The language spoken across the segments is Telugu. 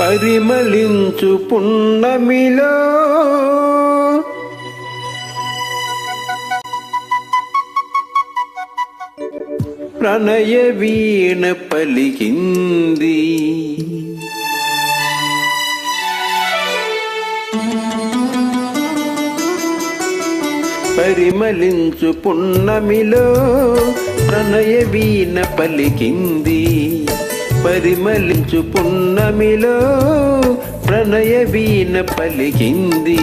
పరిమళించు పున్నమిలో. ప్రణయ వీణ పలికింది. పరిమళించు పున్నమిలో ప్రణయ వీణ పలికింది. పరిమళించు పున్నమిలో ప్రణయ వీణ పలికింది.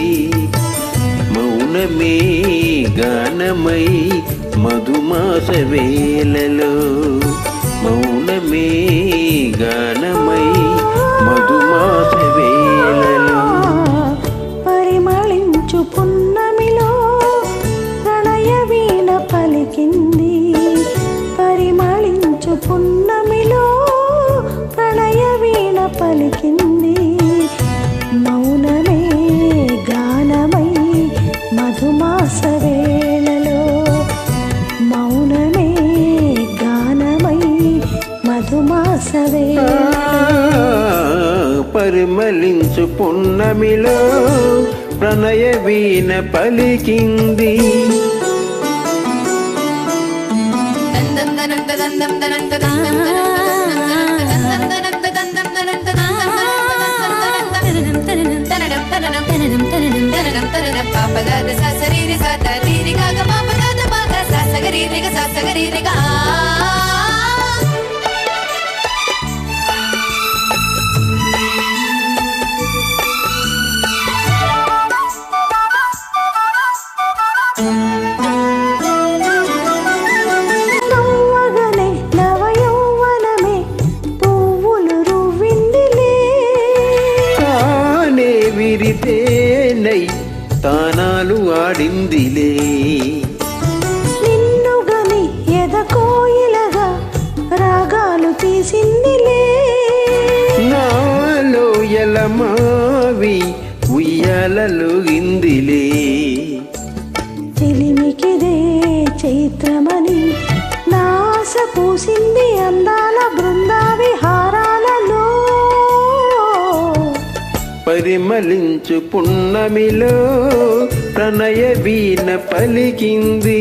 మౌనమే గానమై మధుమాస వేలలో మౌనమే గా ప్రణయ వీణ పలికింది. మౌనమే గానమై మధుమాస వేళలో. మౌనమే గానమై మధుమాస వేళ పరిమళించు పున్నమిలో ప్రణయ వీణ పలికింది. തനനം തനനം തനനം തനനം തനനം പാപ്പ ദാദ സസരീരി സാ ദാ രീരി ഗ తానాలు ఆడిందిలే నిన్నుగని ఎదకోయిలగా రాగాలు తీసిందిలే. నాలో ఎలమావి ఉయ్యాలలో ఇందిలే చెలిమికిదే చైత్రమని నాస పూసింది అందాల బృందా విహారాలలో పరిమళించు పున్నమిలో ప్రణయ వీణ పలికింది.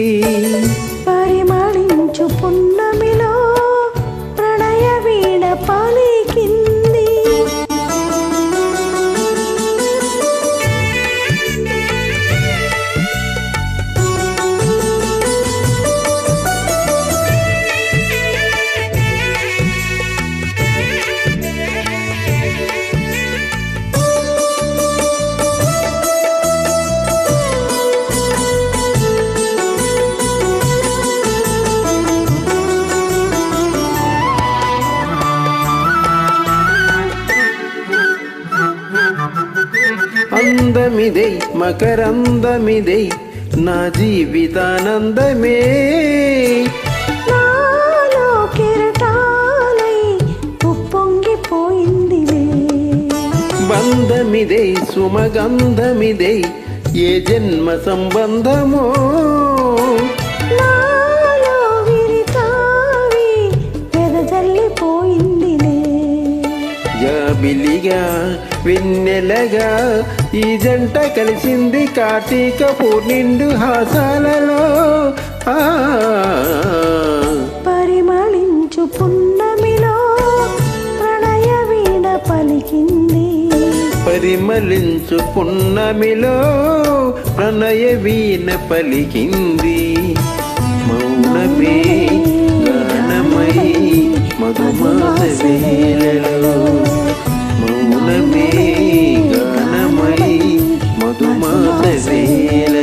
అందమిదై మకరందమిదై నా జీవితానందమే. బంధమిదై సుమగంధమిదై ఏ జన్మ సంబంధమో. వెదజల్లిపోయిందిలే జాబిలిగా వెన్నెలగా ఈ జంట కలిసింది కార్తీక పూర్ణిండు హాసాలలో. ఆ. పరిమళించు పున్నమిలో ప్రణయ వీణ పలికింది. పరిమళించు పున్నమిలో ప్రణయ వీణ పలికింది. మౌనమే గానమై మధుమాస వేళలో. ವೇಗನಮಯಿ ಮಧುಮದ ವೇಲ